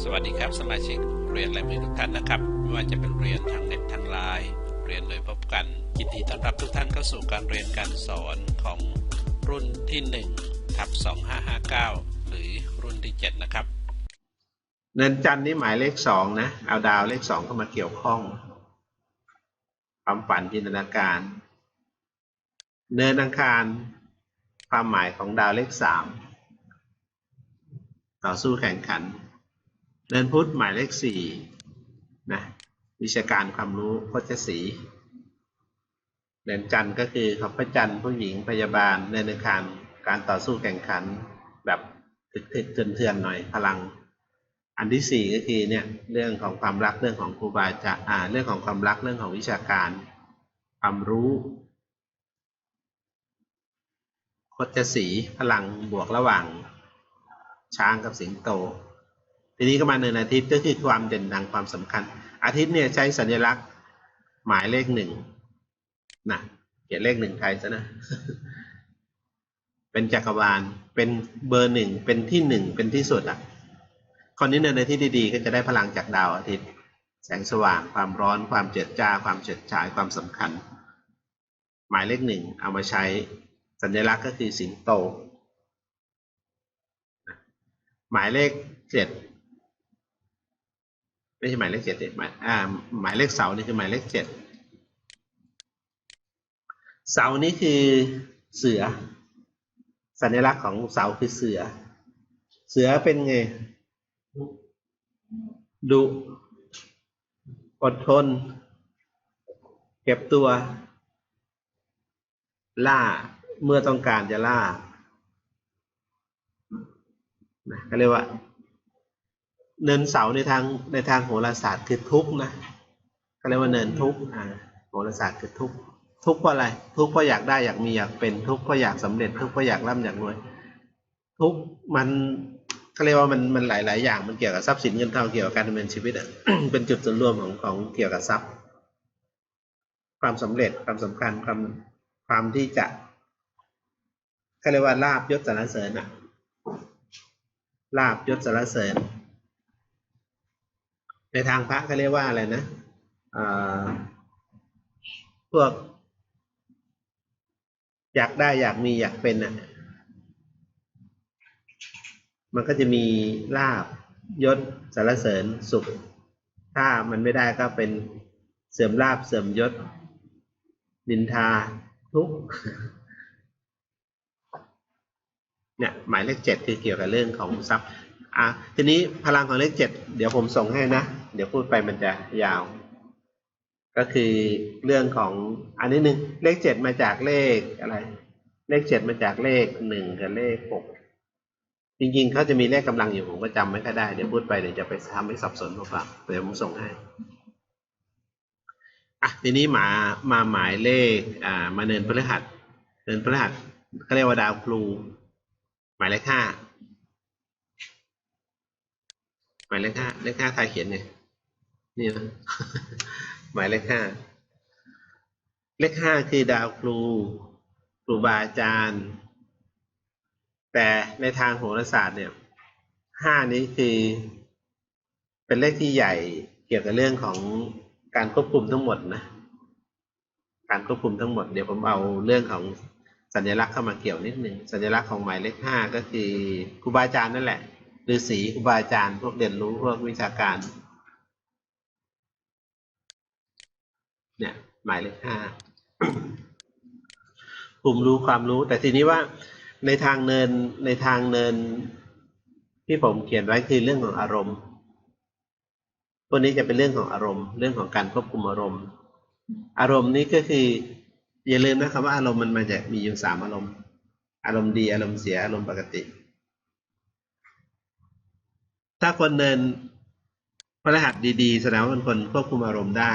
สวัสดีครับสมาชิกเรียนและมือทุกท่านนะครับ ไม่ว่าจะเป็นเรียนทางเน็ตทางไลน์เรียนโดยพบกันยินดีต้อนรับทุกท่านเข้าสู่การเรียนการสอนของรุ่นที่1ทับ2559 หรือรุ่นที่ 7 นะครับ เนินจันทร์นี่หมายเลขสองนะ เอาดาวเลขสองเข้ามาเกี่ยวข้องความฝันจินตนาการ เนินอังคารความหมายของดาวเลขสามต่อสู้แข่งขัน เนินพุธหมายเลขสี่นะวิชาการความรู้โคจสีเนินจันทร์ก็คือขอบพระจันทร์ผู้หญิงพยาบาลเนินอังคารการต่อสู้แข่งขันแบบถึกๆเถื่อนๆหน่อยพลัง อันที่สี่ก็คือเนี่ยเรื่องของความรักเรื่องของครูบาอาจารย์อ่าเรื่องของความรักเรื่องของวิชาการ ความรู้โคจสีพลังบวกระหว่างช้างกับสิงโต ทีนี้ก็มาเนินอาทิตย์ก็คือความเด่นดังความสำคัญ อาทิตย์เนี่ยใช้สัญลักษณ์หมายเลขหนึ่งนะเขียนเลขหนึ่งไทยซะนะ เป็นจักรวาล เป็นเบอร์หนึ่ง เป็นที่หนึ่ง เป็นที่สุดอะ คนนี้ในที่ดีๆ ก็จะได้พลังจากดาวอาทิตย์ แสงสว่าง ความร้อน ความเจิดจ้า ความเฉิดฉาย ความสำคัญ หมายเลขหนึ่งเอามาใช้สัญลักษณ์ก็คือสิงโต หมายเลขเจ็ด ไม่ใช่หมายเลขเจ็ดหมายอ่าหมายเลขเสานี่คือหมายเลขเจ็ดเสานี่คือเสือ สัญลักษณ์ของเสาคือเสือ เสือเป็นไงดุอดทน เก็บตัว ล่าเมื่อต้องการจะล่านะก็เรียกว่า เนินเสาในทางในทางโหราศาสตร์คือทุกนะก็เรียกว่าเนินทุกอ่าโหราศาสตร์คือทุกทุกเพราะอะไร ทุกเพราะอยากได้อยากมีอยากเป็นทุกเพราะอยากสำเร็จ ทุกเพราะอยากร่ำอยากรวย ทุกมันเขาเรียกว่ามันมันหลาย ๆ อย่างมันเกี่ยวกับทรัพย์สินเงินทองเกี่ยวกับการดำเนินชีวิตอะเป็นจุดส่วนรวมของของเกี่ยวกับทรัพย์ ความสำเร็จความสำคัญความความที่จะเขาเรียกว่าลาบยศสรรเสริญอะลาบยศสรรเสริญ ในทางพระเขาเรียกว่าอะไรนะอพวก อยากได้อยากมีอยากเป็นอะ มันก็จะมีลาบยศสารเสริญสุข ถ้ามันไม่ได้ก็เป็นเสื่อมลาบเสื่อมยศดินทาทุกข์เนี่ยหมายเลขเจ็ดคือเกี่ยวกับเรื่องของทรัพย์ อะทีนี้พลังของเลขเจ็ดเดี๋ยวผมส่งให้นะ เดี๋ยวพูดไปมันจะยาว ก็คือเรื่องของอันนี้หนึ่งเลขเจ็ดมาจากเลขอะไร เลขเจ็ดมาจากเลขหนึ่งกับเลขหกจริงๆเขาจะมีเลขกำลังอยู่ผมก็จำไม่ค่อยได้เดี๋ยวพูดไปเดี๋ยวจะไปทำให้สับสนเปล่าเดี๋ยวผมส่งให้อะทีนี้มามาหมายเลขอ่ามาเนินพฤหัสเนินพฤหัสเขาเรียกว่าดาวครู หมายเลขห้า ห มายเลขห้าเลขห้าใครเขียนเนี่ยนี่นะหมายเลขห้าเลขห้าคือดาวครูครูบาอาจารย์ แต่ในทางโหราศาสตร์เนี่ยห้านี้คือเป็นเลขที่ใหญ่เกี่ยวกับเรื่องของการควบคุมทั้งหมดนะ การควบคุมทั้งหมด เดี๋ยวผมเอาเรื่องของสัญลักษณ์เข้ามาเกี่ยวนิดนึงสัญลักษณ์ของหมายเลขห้าก็คือครูบาอาจารย์นั่นแหละ ฤาษีครูบาอาจารย์พวกเรียนรู้พวกวิชาการ เนี่ยหมายเลขห้ากลุ่มรู้ความรู้ แต่ทีนี้ว่าในทางเนินในทางเนินที่ผมเขียนไว้คือเรื่องของอารมณ์พวกนี้จะเป็นเรื่องของอารมณ์ เรื่องของการควบคุมอารมณ์ อารมณ์นี้ก็คือ อย่าลืมนะครับว่าอารมณ์มันมาจากมีอยู่สามอารมณ์ อารมณ์ดีอารมณ์เสียอารมณ์ปกติ ถ้าคนเนินพระรหัสดีๆแสดงว่าเป็นคนควบคุมอารมณ์ได้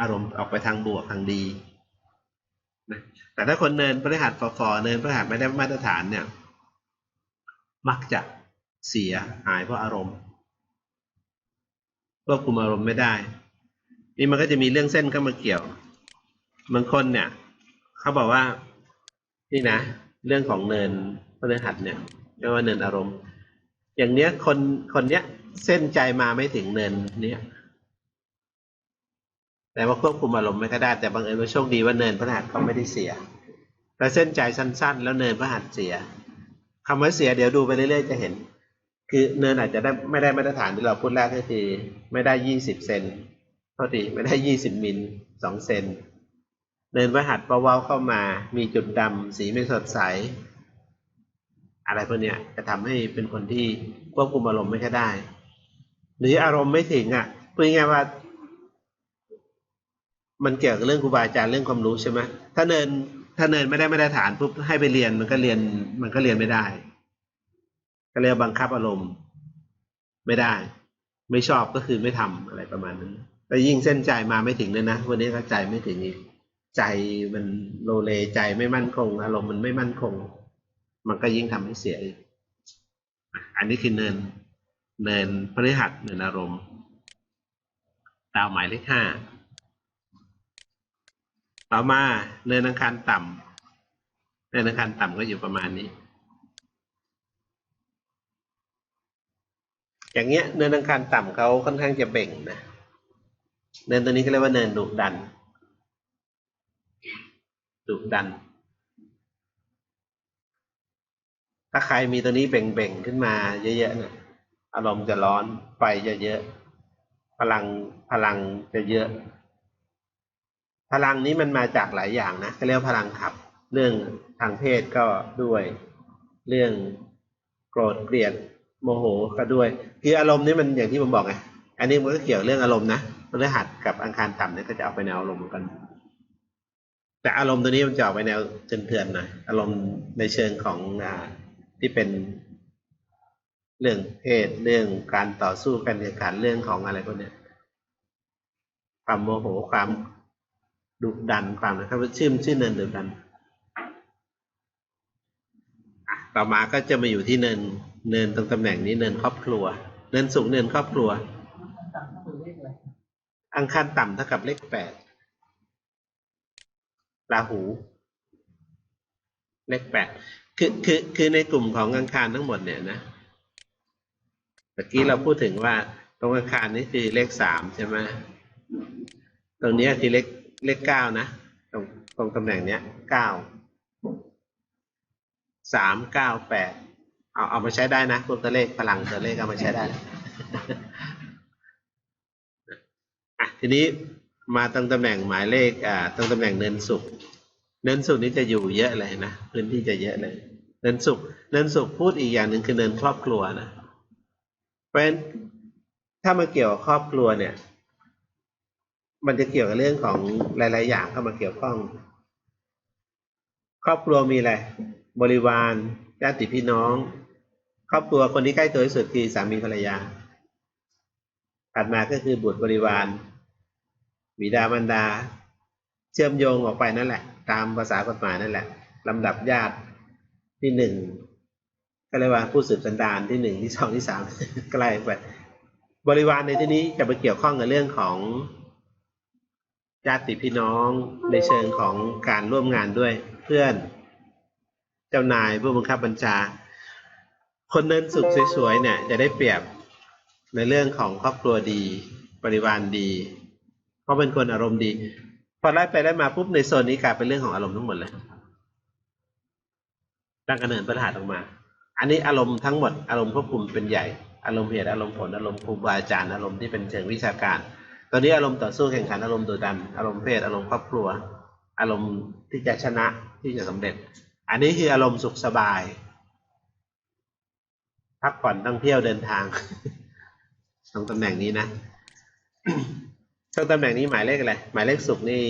อารมณ์ออกไปทางบวกทางดีนะแต่ถ้าคนเนินพฤหัสฟอๆเนินพฤหัสไม่ได้มาตรฐานเนี่ย มักจะเสียหายเพราะอารมณ์ควบคุมอารมณ์ไม่ได้ นี่มันก็จะมีเรื่องเส้นเข้ามาเกี่ยวบางคนเนี่ย เขาบอกว่า นี่นะ เรื่องของเนินพฤหัสเนี่ยเรียกว่าเนินอารมณ์ อย่างเนี้ยคนคนเนี้ยเส้นใจมาไม่ถึงเนินเนี้ยแต่ว่าควบคุมอารมณ์ไม่ก็ได้แต่บางเอิญว่าโชคดีว่าเนินพระหัตถ์เขาไม่ได้เสียแล้วเส้นใจสั้น ๆ แล้วเนินพระหัตถ์เสียคำว่าเสียเดี๋ยวดูไปเรื่อยๆจะเห็น คือเนินอาจจะได้ไม่ได้มาตรฐานที่เราพูดแรกก็คือไม่ได้ยี่สิบเซนเท่าดีไม่ได้ยี่สิบมิลสองเซนเนินพระหัตถ์เบาๆเข้ามา มีจุดดำสีไม่สดใส อะไรพวกเนี้ยจะทำให้เป็นคนที่ควบคุมอารมณ์ไม่ค่อยได้ หรืออารมณ์ไม่ถึงอะพูดง่ายว่า มันเกี่ยวกับเรื่องครูบาอาจารย์เรื่องความรู้ใช่ไหมถ้าเนินถ้าเนินไม่ได้ไม่ได้ฐานปุ๊บให้ไปเรียนมันก็เรียน มันก็เรียนไม่ได้ ก็เรียกว่าบังคับอารมณ์ ไม่ได้ ไม่ชอบก็คือไม่ทำอะไรประมาณนั้นแต่ยิ่งเส้นใจมาไม่ถึงเลยนะวันนี้ก็ใจไม่ถึงอีกใจมันโลเลใจไม่มั่นคง อารมณ์มันไม่มั่นคง มันก็ยิ่งทำให้เสียอีกอันนี้คือเนิน เนินพฤหัสเนินอารมณ์ดาวหมายเลขห้าต่อมาเนินอังคารต่ำเนินอังคารต่ำก็อยู่ประมาณนี้ อย่างเงี้ยเนินอังคารต่ำเขาค่อนข้างจะเบ่งนะเนินตัวนี้ก็เรียกว่าเนินดุดันดุดัน ถ้าใครมีตัวนี้เบ่งๆขึ้นมาเยอะๆเนี่ยอารมณ์จะร้อนไฟเยอะๆพลังพลังจะเยอะ พลังนี้มันมาจากหลายอย่างนะก็เรียกพลังขับ เรื่องทางเพศก็ด้วย เรื่องโกรธเกลียดโมโหก็ด้วย คืออารมณ์นี้มันอย่างที่ผมบอกไงอันนี้มันก็เกี่ยวเรื่องอารมณ์นะพฤหัสกับอังคารต่ำเนี่ยก็จะเอาไปแนวอารมณ์เหมือนกันแต่อารมณ์ตัวนี้มันจะออกไปแนวเถื่อนๆหน่อยอารมณ์ในเชิงของอ่า ที่เป็นเรื่องเพศเรื่องการต่อสู้กันแข่งขันเรื่องของอะไรพวกเนี้ยความโมโหความดุดันความนะครับชื่อชื่อเนินดุดันต่อมาก็จะมาอยู่ที่เนินเนินตรงตำแหน่งนี้เนินครอบครัว เนินสูงเนินครอบครัว อังคารต่ำเท่ากับเลขแปดราหู เลขแปด คือคือคือในกลุ่มของอังคารทั้งหมดเนี่ยนะเมื่อกี้เราพูดถึงว่าตรงอังคารนี่คือเลขสามใช่ไหมตรงเนี้ยคือเลขเลขเก้านะตรงตรงตำแหน่งเนี้ยเก้าสามเก้าแปดเอาเอามาใช้ได้นะพวกตัวเลขพลังตัวเลขเอามาใช้ได้อะทีนี้มาตรงตำแหน่งหมายเลขอ่าตรงตำแหน่งเนินสุขเนินสุขนี้จะอยู่เยอะเลยนะพื้นที่จะเยอะเลย เนินสุขเนินสุขพูดอีกอย่างหนึ่งคือเนินครอบครัวนะเพราะฉะนั้นถ้ามาเกี่ยวกับครอบครัวเนี่ย มันจะเกี่ยวกับเรื่องของหลาย ๆ อย่างเข้ามาเกี่ยวข้อง ครอบครัวมีอะไรบริวารญาติพี่น้อง ครอบครัวคนที่ใกล้ตัวที่สุดคือสามีภรรยาถัดมาก็คือบุตรบริวารบิดามารดา เชื่อมโยงออกไปนั่นแหละ ตามภาษากฎหมายนั่นแหละลำดับญาติ ที่หนึ่งก็เรียกว่าผู้สืบสันดานที่หนึ่งที่สองที่สามใกล้ไปบริวารในที่นี้จะไปเกี่ยวข้องกับเรื่องของญาติพี่น้องในเชิงของการร่วมงานด้วยเพื่อนเจ้านายผู้บังคับบัญชา คนเนินสุขสวยๆเนี่ย จะได้เปรียบในเรื่องของครอบครัวดีบริวารดี เพราะเป็นคนอารมณ์ดี พอไล่ไปไล่มาปุ๊บในโซนนี้กลายเป็นเรื่องของอารมณ์ทั้งหมดเลย ตั้งกระเนินปัญหาออกมา อันนี้อารมณ์ทั้งหมดอารมณ์ควบคุมเป็นใหญ่ อารมณ์เหตุอารมณ์ผลอารมณ์ครูบาอาจารย์อารมณ์ที่เป็นเชิงวิชาการ ตอนนี้อารมณ์ต่อสู้แข่งขันอารมณ์ดุดันอารมณ์เพศอารมณ์ครอบครัว อารมณ์ที่จะชนะที่จะสำเร็จ อันนี้คืออารมณ์สุขสบายพักผ่อนท่องเที่ยวเดินทางตรงตำแหน่งนี้นะตรงตำแหน่งนี้หมายเลขอะไร หมายเลขสุขนี่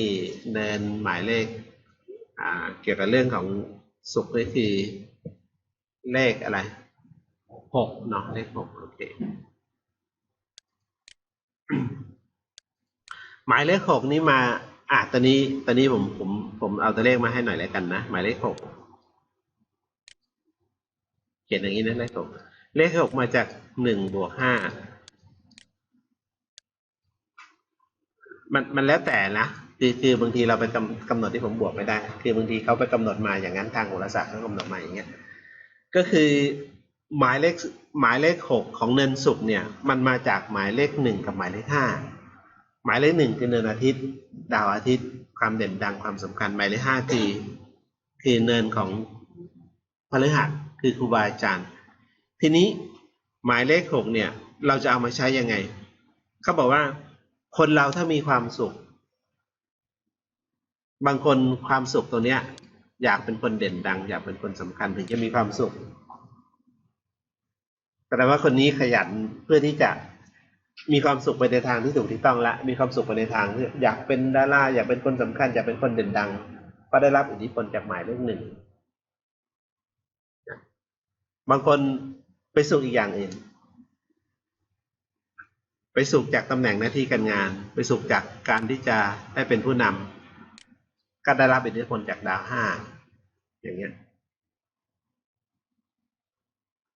เนินหมายเลข อ่า เกี่ยวกับเรื่องของ สุขนี่คือเลขอะไรหกเนาะเลขหกโอเคหมายเลขหกนี้มา อะตอนนี้ตอนนี้ผมผมผมเอาตัวเลขมาให้หน่อยแล้วกันนะหมายเลขหกเขียนอย่างนี้นะเลขหกเลขหกมาจากหนึ่งบวกห้ามันมันแล้วแต่นะ คือคือบางทีเราไปกำกำหนดที่ผมบวกไม่ได้ คือบางทีเขาไปกำหนดมาอย่างนั้นทางโหราศาสตร์เขากำหนดมาอย่างเงี้ยก็คือหมายเลขหมายเลขหกของเนินศุกร์เนี่ย มันมาจากหมายเลขหนึ่งกับหมายเลขห้าหมายเลขหนึ่งคือเนินอาทิตย์ ดาวอาทิตย์ ความเด่นดังความสำคัญ หมายเลขห้าคือคือเนินของพฤหัสคือครูบาอาจารย์ ทีนี้หมายเลขหกเนี่ย เราจะเอามาใช้ยังไงเขาบอกว่าคนเราถ้ามีความสุข บางคนความสุขตัวเนี้ย อยากเป็นคนเด่นดัง อยากเป็นคนสำคัญถึงจะมีความสุขแสดงว่าคนนี้ขยันเพื่อที่จะมีความสุขไปในทางที่ถูกที่ต้องละ มีความสุขไปในทางที่อยากเป็นดาราอยากเป็นคนสำคัญ อยากเป็นคนเด่นดัง ก็ได้รับอิทธิพลจากหมายเลขหนึ่งบางคนไปสุขอีกอย่างอื่นไปสุขจากตำแหน่งหน้าที่การงาน ไปสุขจากการที่จะได้เป็นผู้นำ ก็ได้รับอิทธิพลจากดาวห้าอย่างเงี้ย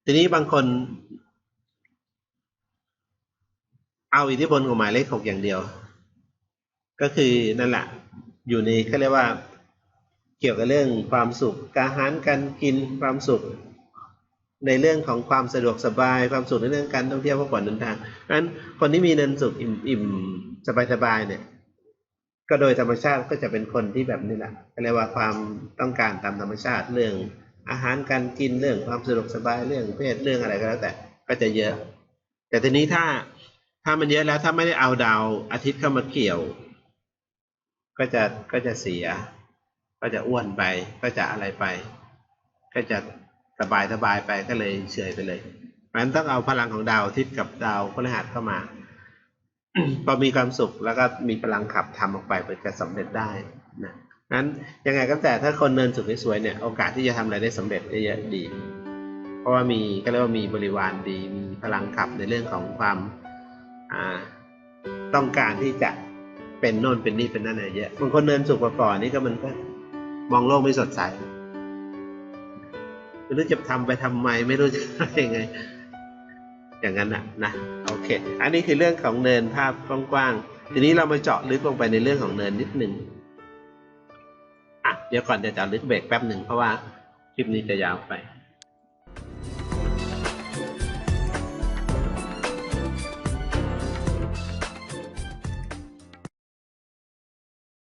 ทีนี้บางคน เอาอิทธิพลของหมายเลขหกอย่างเดียว ก็คือนั่นแหละ อยู่ในเขาเรียกว่าเกี่ยวกับเรื่องความสุข การหารการกินความสุข ในเรื่องของความสะดวกสบายความสุขในเรื่องการท่องเที่ยวพักผ่อนเดินทางนั้นคนที่มีเงินสุขอิ่มอิ่มสบายสบายเนี่ย ก็โดยธรรมชาติก็จะเป็นคนที่แบบนี้แหละเรียกว่าความต้องการตามธรรมชาติเรื่องอาหารการกินเรื่องความสะดวกสบายเรื่องเพศเรื่องอะไรก็แล้วแต่ก็จะเยอะ แต่ทีนี้ถ้าถ้ามันเยอะแล้วถ้าไม่ได้เอาดาวอาทิตย์เข้ามาเกี่ยว ก็จะก็จะเสีย ก็จะอ้วนไป ก็จะอะไรไป ก็จะสบายสบายไปก็เลยเฉยไปเลยเพราะฉะนั้นต้องเอาพลังของดาวอาทิตย์กับดาวพฤหัสเข้ามา พอมีความสุขแล้วก็มีพลังขับทำออกไปเพื่อจะสำเร็จได้นะนั้นยังไงก็แต่ถ้าคนเนินสุขสวยๆเนี่ยโอกาสที่จะทำอะไรได้สำเร็จเยอะดี เพราะว่ามีก็เรียกว่ามีบริวารดี มีพลังขับในเรื่องของความอ่าต้องการที่จะเป็นโน่นเป็นนี่เป็นนั่นอะไรเยอะบางคนเนินสุขกว่าก่อนนี่ก็มันก็มองโลกไม่สดใสไม่รู้จะทำไปทำไมไม่รู้จะอะไรยังไง อย่างนั้นนะนะโอเค อันนี้คือเรื่องของเนินภาพกว้างๆทีนี้เรามาเจาะลึกลงไปในเรื่องของเนินนิดหนึ่งอะเดี๋ยวก่อนจะเจาะลึกเบรกแป๊บหนึ่งเพราะว่าคลิปนี้จะยาวไป